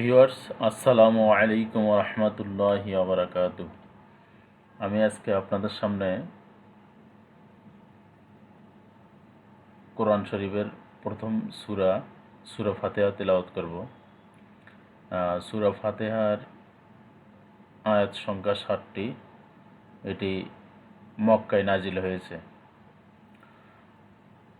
Viewers, আসসালামু আলাইকুম রহমতুল্লাহি আবরাকাত আমি আজকে আপনাদের সামনে কোরআন শরীফের প্রথম সুরা সুরা ফাতেহা তেলাওয়াত করব। সুরা ফাতেহার আয়াত সংখ্যা ষাটটি এটি মক্কায় নাজিল হয়েছে।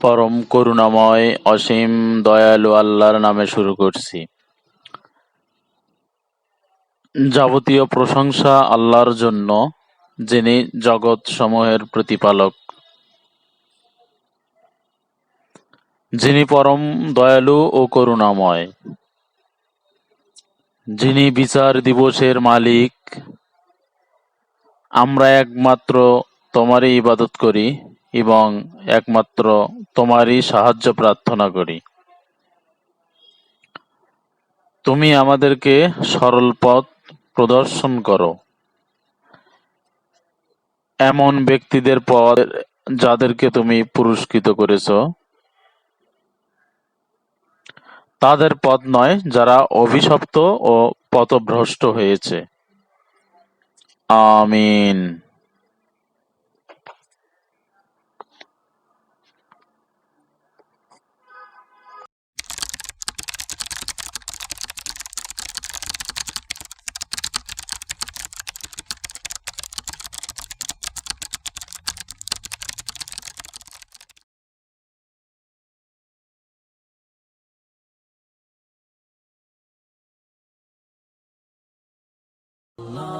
পরম করুণাময়, অসীম দয়ালু আল্লাহর নামে শুরু করছি। যাবতীয় প্রশংসা আল্লাহর জন্য, যিনি জগৎ সমূহের প্রতিপালক। যিনি পরম দয়ালু ও করুণাময়। যিনি বিচার দিবসের মালিক। আমরা একমাত্র তোমারই ইবাদত করি। এবং একমাত্র তোমারই সাহায্য প্রার্থনা করি। তুমি আমাদেরকে সরল পথ প্রদর্শন করো। এমন ব্যক্তিদের পথ যাদেরকে তুমি পুরস্কৃত করেছ। তাদের পথ নয়, যারা অভিশপ্ত ও পথভ্রষ্ট হয়েছে। আমিন। Allah